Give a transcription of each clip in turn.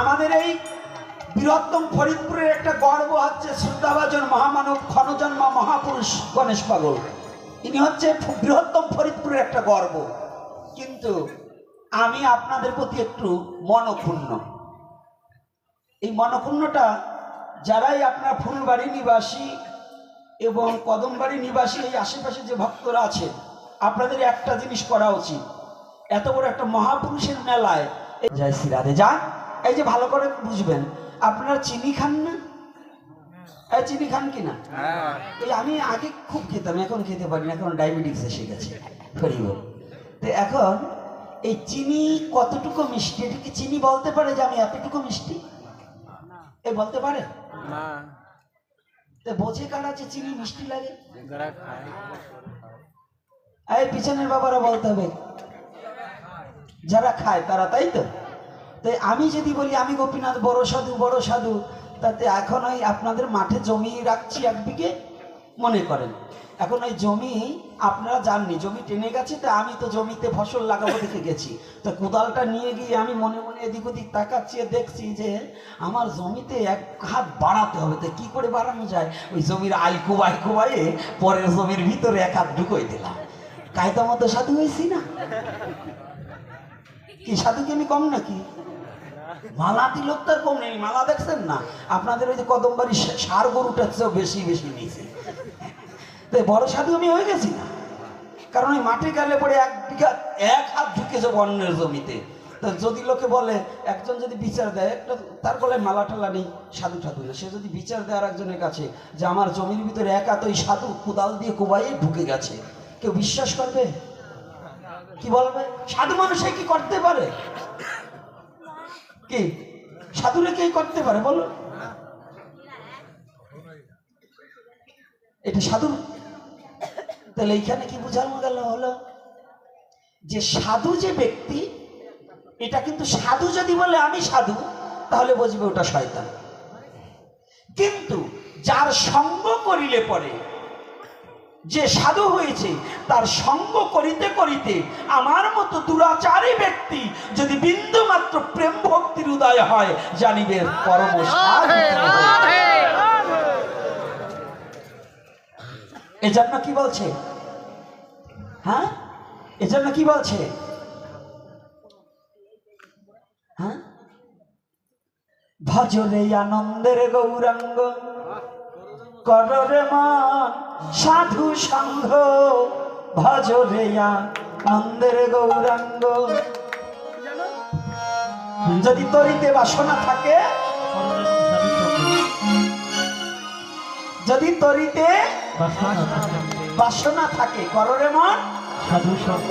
আমাদের এই বৃহত্তম ফরিদপুরের একটা গর্ব হচ্ছে শ্রদ্ধাভাজন মহামানব ক্ষণজন্মা মহাপুরুষ গণেশ পাগল। ইনি হচ্ছে বৃহত্তম ফরিদপুরের একটা গর্ব। কিন্তু আমি আপনাদের প্রতি একটু মনক্ষুণ্ণ। এই মনক্ষুণ্ণটা যারাই আপনার ফুলবাড়ি নিবাসী এবং কদমবাড়ি নিবাসী, এই আশেপাশে যে ভক্তরা আছেন আপনাদের একটা জিনিস করা উচিত। এত বড় একটা মহাপুরুষের মেলায়। জয় শ্রী রাধে যান। এই যে ভালো করে বুঝবেন আপনারা চিনি খান না? এই চিনি খান কি না? এই আমি আগে খুব খেতাম এখন খেতে পারি না এখন ডায়াবেটিস এসে গেছে তো এখন এই চিনি কতটুকু মিষ্টি? এটা কি চিনি বলতে পারে যে আমি এতটুকু মিষ্টি? এ বলতে পারে? তো বোঝে কারা যে চিনি মিষ্টি লাগে? এই পিছনের বাবারা বলতে হবে যারা খায় তারা তাই তো? তাই আমি যদি বলি, আমি গোপীনাথ, বড় সাধু বড় সাধু, তাতে এখন ওই আপনাদের মাঠে জমি রাখছি এক বিঘে, মনে করেন। এখন ওই জমি আপনারা জাননি, জমি টেনে গেছে, তা আমি তো জমিতে ফসল লাগাবো দেখে গেছি। তো কোদালটা নিয়ে গিয়ে আমি মনে মনে এদিক ওদিক তাকাচ্ছি দেখছি যে আমার জমিতে এক হাত বাড়াতে হবে। তো কি করে বাড়ানো যায়? ওই জমির আই কুবাই কুবাইয়ে পরের জমির ভিতরে এক হাত ঢুকোই দিলাম। কায়দা মতো সাধু হয়েছি না। কি সাধু কি আমি কম নাকি? মালা তিলক তার কম নেই, মালা দেখছেন না? আপনাদের ওই যে কদমবাড়ি সার গরুটার চেয়েও বেশি বেশি নিয়েছে। তো বড় সাধু আমি হয়ে গেছি না? কারণ ওই মাঠে গেলে পরে এক বিঘা, এক হাত ঢুকেছে অন্যের জমিতে। তো যদি লোকে বলে, একজন যদি বিচার দেয়, একটা তার গলায় মালা টালা নেই, সাধু ঠাধু সে যদি বিচার দেয় আর একজনের কাছে যে আমার জমির ভিতরে এক হাত ওই সাধু কোদাল দিয়ে কোবাইয়ে ঢুকে গেছে, কেউ বিশ্বাস করবে? কি বলবে? সাধু মানুষে কি করতে পারে? কি? সাধুরে কি করতে পারে, বলো। এটা সাধু। তাহলে এইখানে কি বোঝানো গেল হলো? যে সাধু যে ব্যক্তি, এটা কিন্তু সাধু যদি বলে আমি সাধু, তাহলে বুঝবে ওটা শয়তান। কিন্তু যার সঙ্গ করিলে পরে যে সাধু হয়েছে তার সঙ্গ করিতে করিতে আমার মতো দুরাচারী ব্যক্তি যদি বিন্দু মাত্র প্রেম ভক্তির উদয় হয় জানিবে পরম। এজন্য কি বলছে? হ্যাঁ? এজন্য কি বলছে? হ্যাঁ? ভজরে আনন্দের গৌরাঙ্গ কররে মন সাধু সংঘ ভজরে আনন্দের গৌরাঙ্গ। যদি তরিতে বাসনা থাকে যদি তরিতে বাসনা থাকে কররে মন সাধু সঙ্গ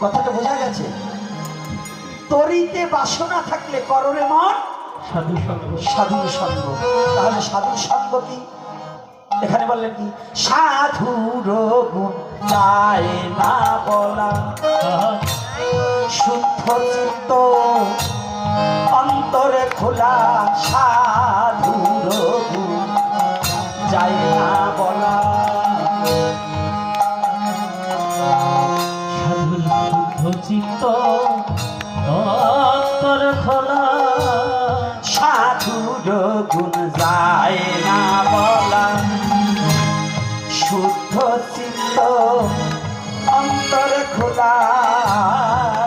কথাটা বোঝা গেছে? তরিতে বাসনা থাকলে কররে মন সাধু সঙ্গ তাহলে সাধুর সঙ্গ কি? এখানে বললেন কি? সাধুর গুণ যায় না শুদ্ধ চিত্ত অন্তরে খোলা সাধুর গুণ যায় না বলা। সাধুর শুদ্ধ চিত্ত অন্তর খোলা গুণ যায় না বলা। শুদ্ধ চিত্ত অন্তর খোলা।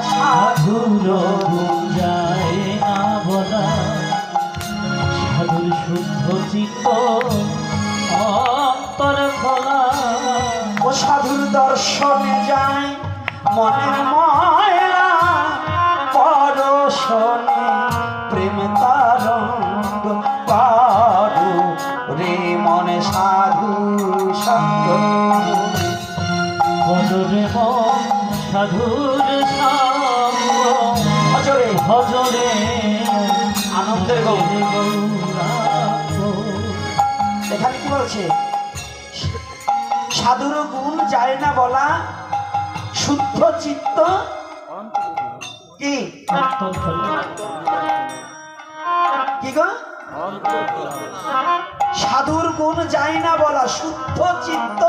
সাধুর যায় না বলা। সাধুর শুদ্ধ চিত্ত অন্তর খোলা। ও সাধুর দর্শনে যায় মনের ময়লা সাধুর সঙ্গ। ভজরে আনন্দের এখানে কি বলছে? সাধুর গুণ যায় না বলা শুদ্ধ চিত্ত কি? কি গো? সাধুর গুণ যায় না বলা শুদ্ধ চিত্ত?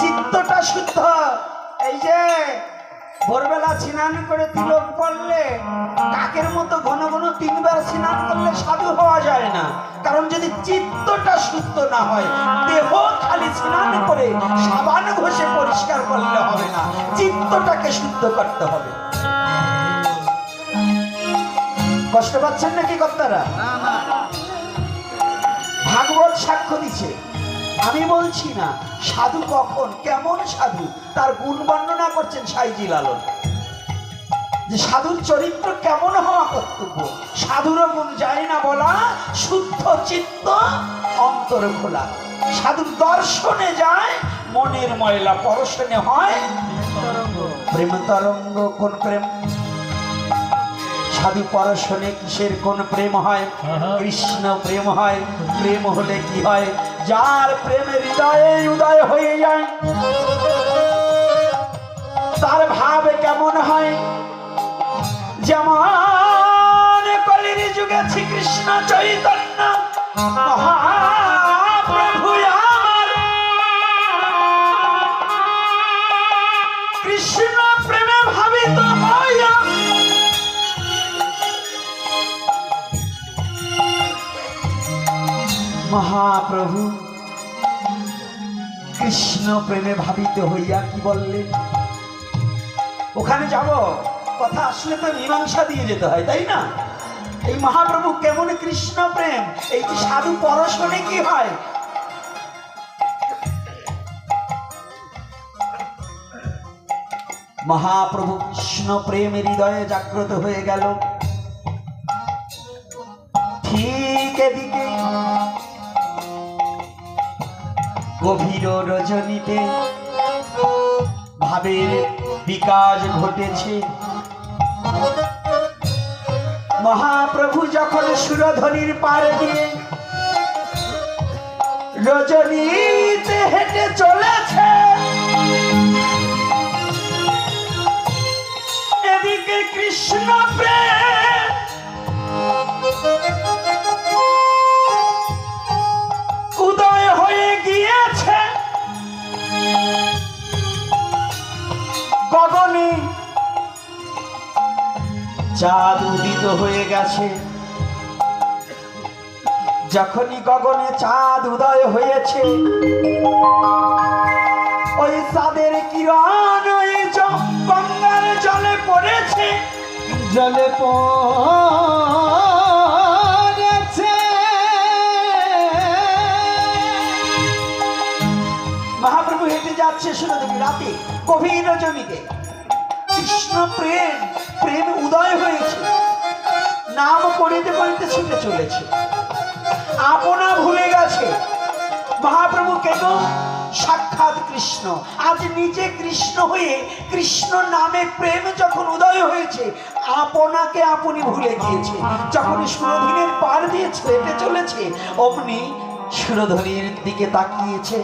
চিত্তটা শুদ্ধ। এই যে ভোরবেলা স্নান করে তিলক পড়লে বারবার স্নান করলে সাধু হওয়া যায় না। কারণ যদি চিত্তটা শুদ্ধ না হয় দেহ খালি স্নান করে সাবান ঘষে পরিষ্কার করলে হবে না। চিত্তটাকে শুদ্ধ করতে হবে। কষ্ট পাচ্ছেন নাকি কর্তারা? ভাগবত সাক্ষ্য দিছে। আমি বলছি না সাধু কখন কেমন সাধু? তার গুণ বর্ণনা করছেন সাইজি লালন যে সাধুর চরিত্র কেমন হওয়া কর্তব্য? সাধুর গুণ যায় না বলা শুদ্ধ চিত্ত অন্তর খোলা। সাধুর দর্শনে যায় মনের ময়লা পরশনে হয়। প্রেম তরঙ্গ কোন প্রেম? সাধু পরশনে কিসের কোন প্রেম হয়। কৃষ্ণ প্রেম হয় প্রেম হলে কি হয়? যার প্রেমে হৃদয়ে উদয় হয়ে যায়, তার ভাব কেমন হয়? যেমন কলির যুগে শ্রীকৃষ্ণ চৈতন্য মহাপ্রভু মহাপ্রভু, কৃষ্ণ প্রেমে ভাবিত হইয়া কি বললেন ওখানে যাব, কথা আসলে তো মীমাংসা দিয়ে যেতে হয়, তাই না? এই মহাপ্রভু কেমন কৃষ্ণ প্রেম, এই যে সাধু পরশনে কি হয়? মহাপ্রভু কৃষ্ণ প্রেম হৃদয়ে জাগ্রত হয়ে গেল। ঠিক এদিকে গভীর রজনীতে ভাবের বিকাশ ঘটেছে। মহাপ্রভু যখন সুরধ্বনির পার দিয়ে রজনীতে হেঁটে চলেছে, এদিকে কৃষ্ণ প্রেম চাঁদ উদিত হয়ে গেছে। যখনই গগনে চাঁদ উদয় হয়েছে ওই চাঁদের কিরণ ওই গঙ্গার জলে পড়েছে। জলে পড়েছে। মহাপ্রভু হেঁটে যাচ্ছে শুনে দেখি রাতে গভীর রজনীতে কৃষ্ণ প্রেম প্রেম উদয় হয়েছে। নাম করিতে ছুটে চলেছে। আপনা ভুলে গেছে। মহাপ্রভু কেন? সাক্ষাৎ কৃষ্ণ। আজ নিজে কৃষ্ণ হয়ে কৃষ্ণ নামে প্রেম যখন উদয় হয়েছে, আপনাকে আপনি ভুলে গিয়েছে। যখন সুরধীনের পার দিয়ে হেঁটে চলেছে, অমনি সুরধনীর দিকে তাকিয়েছে।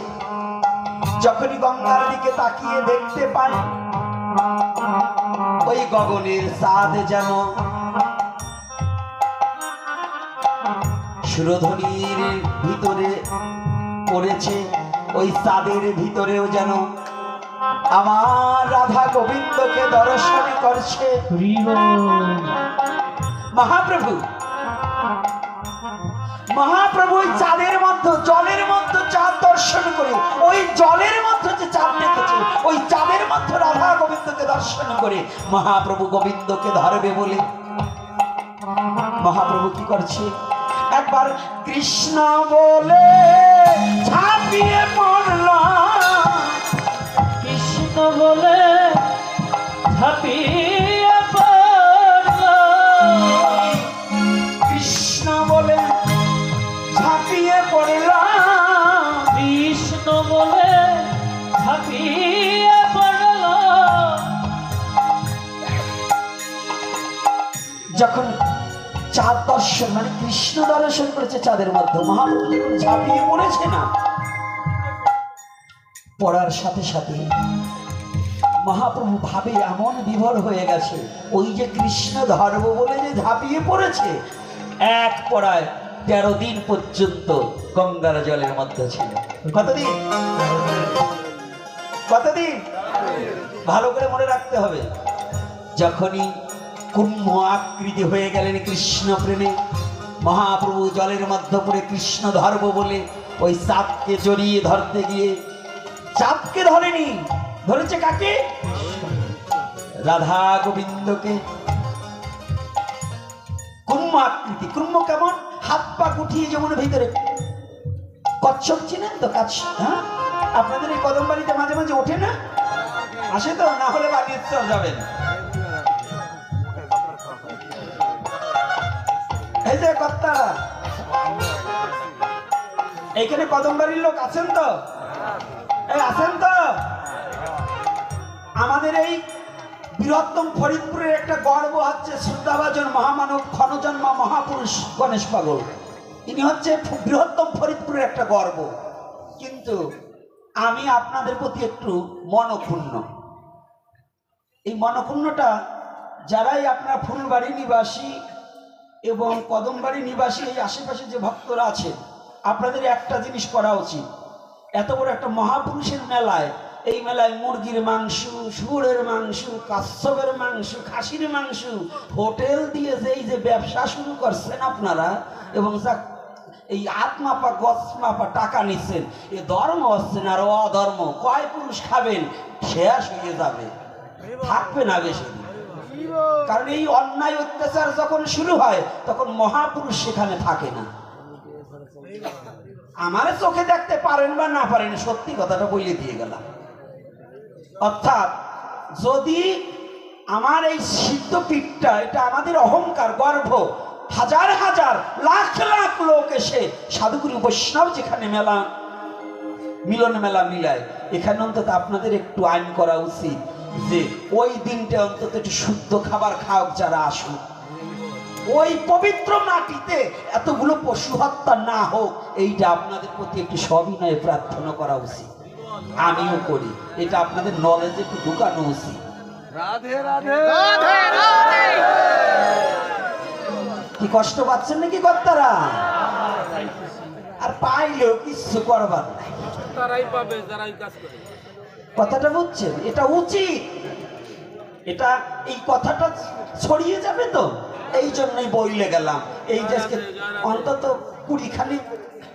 যখনই গঙ্গার দিকে তাকিয়ে দেখতে পায় ওই গগনের সাদ যেন সুরধনির ভিতরে পড়েছে ওই চাঁদের ভিতরেও যেন আমার রাধা গোবিন্দকে দর্শন করছে। মহাপ্রভু মহাপ্রভু ওই চাঁদের মধ্যে, জলের মধ্যে চাঁদ দর্শন করে, ওই জলের মধ্যে যে চাঁদ দেখেছে, ওই চাঁদের মধ্যে রাধা গোবিন্দকে দর্শন করে, মহাপ্রভু গোবিন্দকে ধরবে বলে। মহাপ্রভু কি করছে? একবার কৃষ্ণ বলে ঝাঁপিয়ে পড়ল। কৃষ্ণ বলে ঝাঁপিয়ে যখন চাঁদ দর্শন মানে কৃষ্ণ দর্শন করেছে চাঁদের মধ্যে, মহাপ্রভু ঝাঁপিয়ে পড়েছে না, পড়ার সাথে সাথে মহাপ্রভু ভাবে এমন বিভোর হয়ে গেছে, ওই যে কৃষ্ণ ধর্ম বলে যে ঝাঁপিয়ে পড়েছে, এক পড়ায় তেরো দিন পর্যন্ত গঙ্গার জলের মধ্যে ছিল। কতদিন? কতদিন? ভালো করে মনে রাখতে হবে। যখনই কুম্ভ আকৃতি হয়ে গেলেন কৃষ্ণ প্রেমে। মহাপ্রভু জলের মধ্যে পড়ে কৃষ্ণ ধরব বলে ওই চাপকে জড়িয়ে ধরতে গিয়ে চাপকে ধরেনি, ধরেছে কাকে? রাধা গোবিন্দকে। কুম্ভ আকৃতি, কুম্ভ কেমন? হাত পা গুটিয়ে যেমন ভিতরে। কচ্ছপ চিনেন তো? কাজ হ্যাঁ? আপনাদের এই কদম বাড়িতে মাঝে মাঝে ওঠে না? আসে তো? না হলে বাগেশ্বর যাবেন। এই যে কর্তারা এইখানে কদম বাড়ির লোক আছেন তো? আছেন তো? আমাদের এই বৃহত্তম ফরিদপুরের একটা গর্ব হচ্ছে শ্রদ্ধাভাজন মহামানব ক্ষণজন্মা মহাপুরুষ গণেশ পাগল। ইনি হচ্ছে বৃহত্তম ফরিদপুরের একটা গর্ব। কিন্তু আমি আপনাদের প্রতি একটু মনক্ষুণ্ণ। এই মনক্ষুণ্ণটা যারাই আপনার ফুলবাড়ি নিবাসী এবং কদমবাড়ি নিবাসী এই আশেপাশে যে ভক্তরা আছে, আপনাদের একটা জিনিস করা উচিত। এত বড় একটা মহাপুরুষের মেলায়, এই মেলায় মুরগির মাংস, শুয়োরের মাংস কাশ্যপের মাংস, খাসির মাংস, হোটেল দিয়ে যে এই যে ব্যবসা শুরু করছেন আপনারা, এবং যা এই আত্মাপা গছ মাপা টাকা নিচ্ছেন, এ ধর্ম হচ্ছেন আর অধর্ম। কয় পুরুষ খাবেন? শেষ হয়ে যাবে। থাকবে না বেশি। কারণ এই অন্যায় অত্যাচার যখন শুরু হয়, তখন মহাপুরুষ সেখানে থাকে না। আমার চোখে দেখতে পারেন বা না পারেন, সত্যি কথাটা বলে দিয়ে গেলাম। অর্থাৎ যদি আমার এই সিদ্ধ পিঠটা, এটা আমাদের অহংকার গর্ব হাজার হাজার, লাখ লাখ লোক এসে সাধুগুরু বৈষ্ণব যেখানে মেলা, মিলন মেলা মিলায়, এখানে অন্তত আপনাদের একটু আইন করা উচিত। ওই দিনটা অন্তত একটু শুদ্ধ খাবার খাওক যারা আসুক। ওই পবিত্র মাটিতে এতগুলো পশু হত্যা না হোক এইটা আপনাদের প্রতি একটু সবিনয়ে প্রার্থনা করা উচিত। আমিও করি। এটা আপনাদের নলেজে একটু ঢুকানো উচিত। রাধে রাধে। কি কষ্ট পাচ্ছেন নাকি কর্তারা? আর পাইলেও কিছু করবার নাই। তারাই পাবে যারা কাজ করে। কথাটা বুঝছেন? এটা উচিত। এটা এই কথাটা ছড়িয়ে যাবে তো? এই জন্যই বইলে গেলাম। এই দেশকে অন্তত কুড়ি খালি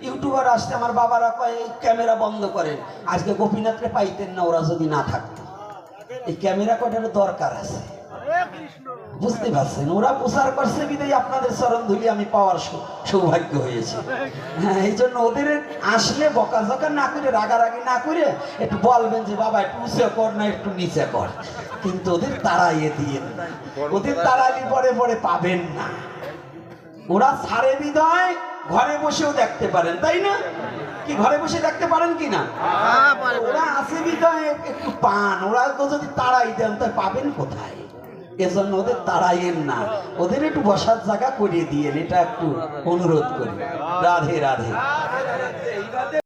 ইউটিউবার আসতে আমার বাবারা কয় ক্যামেরা বন্ধ করেন। আজকে গোপীনাথকে পাইতেন না, ওরা যদি না থাকতো। এই ক্যামেরা কটার দরকার আছে। বুঝতে পারছেন? ওরা প্রচার করছে বিদায় আপনাদের চরণ ধুলি আমি পাওয়ার সৌভাগ্য হয়েছে। হ্যাঁ এই জন্য ওদের আসলে বকাঝকা না করে রাগারাগি না করে একটু বলবেন যে বাবা একটু উঁচে কর না একটু নিচে কর। কিন্তু ওদের তাড়াইয়ে দিয়ে ওদের তাড়ালি পরে পরে পাবেন না। ওরা সারে বিদয় ঘরে বসেও দেখতে পারেন তাই না? কি ঘরে বসে দেখতে পারেন কি না? ওরা আছে বিদয় একটু পান। ওরা তো যদি তাড়াই দেন তাই পাবেন কোথায়? এজন্য ওদের তাড়াইয়েন না। ওদের একটু বসার জায়গা করিয়ে দিয়েন এটা একটু অনুরোধ করি। রাধে রাধে।